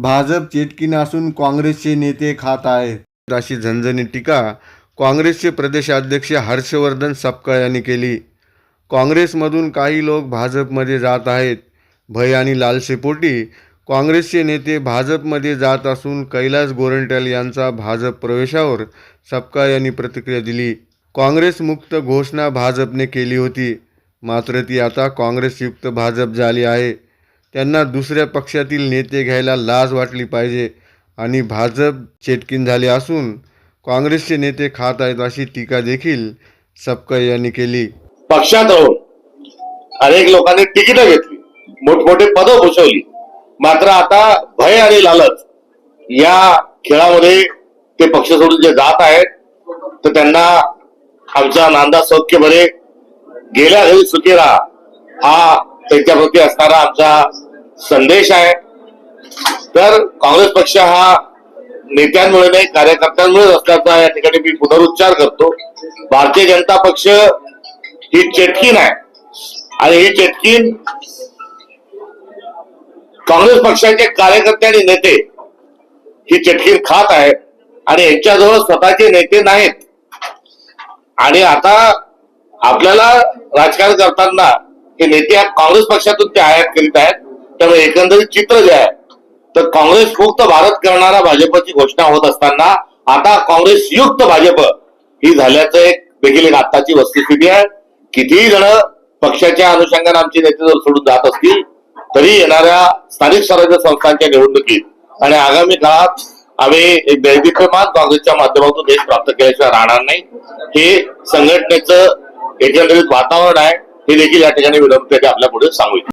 भाजप चेटकीन असून काँग्रेसचे नेते खात आहेत. अशी झणझणी टीका काँग्रेसचे प्रदेशाध्यक्ष हर्षवर्धन सपकाळ यांनी केली. काँग्रेसमधून काही लोक भाजपमध्ये जात आहेत. भय आणि लालसेपोटी काँग्रेसचे नेते भाजपमध्ये जात असून कैलास गोरंट्याल यांचा भाजप प्रवेशावर सपकाळ यांनी प्रतिक्रिया दिली. काँग्रेस मुक्त घोषणा भाजपने केली होती. मात्र ती आता काँग्रेसयुक्त भाजप झाली आहे. त्यांना दुसऱ्या पक्षातील नेते घ्यायला लाज वाटली पाहिजे आणि भाजप चेटकीन झाले असून काँग्रेसचे नेते खात आहेत अशी टीका देखील सपकाळ यांनी केली. पक्षात राहून अनेक लोकांनी तिकीट घेतली. मोठमोठे पदं भूषवली. मात्र आता भय आणि लालच या खेळामध्ये ते पक्ष सोडून जे जात आहेत तर त्यांना आमचा नांदा सौख्य बरे गेल्या घरी सुखी राहा. हा त्यांच्याप्रती असणारा आमचा संदेश आहे. तर काँग्रेस पक्ष हा नेत्यांमुळे नाही कार्यकर्त्यांमुळे असल्याचा या ठिकाणी मी पुनरुच्चार करतो. भारतीय जनता पक्ष ही चेटकीन आहे. आणि ही चेटकीन काँग्रेस पक्षाचे कार्यकर्ते आणि नेते ही चटकीन खात आहेत. आणि यांच्याजवळ स्वतःचे नेते नाहीत. आणि आता आपल्याला राजकारण करताना हे नेते काँग्रेस पक्षातून ते आयात करीत आहेत. त्यामुळे एकंदरीत चित्र जे आहे तर काँग्रेस मुक्त भारत करणारा भाजपची घोषणा होत असताना आता काँग्रेस युक्त भाजप ही झाल्याचं एक देखील एक आत्ताची वस्तुस्थिती आहे. कितीही जण पक्षाच्या अनुषंगाने आमचे नेते जर सोडून जात असतील तरी येणाऱ्या स्थानिक स्वराज्य संस्थांच्या निवडणुकीत आणि आगामी काळात आम्ही एक दैदिप्यमान काँग्रेसच्या माध्यमातून देश प्राप्त केल्याशिवाय राहणार नाही. हे संघटनेचं एकंदरीत वातावरण आहे हे देखील या ठिकाणी विनंती आपल्या पुढे सांगू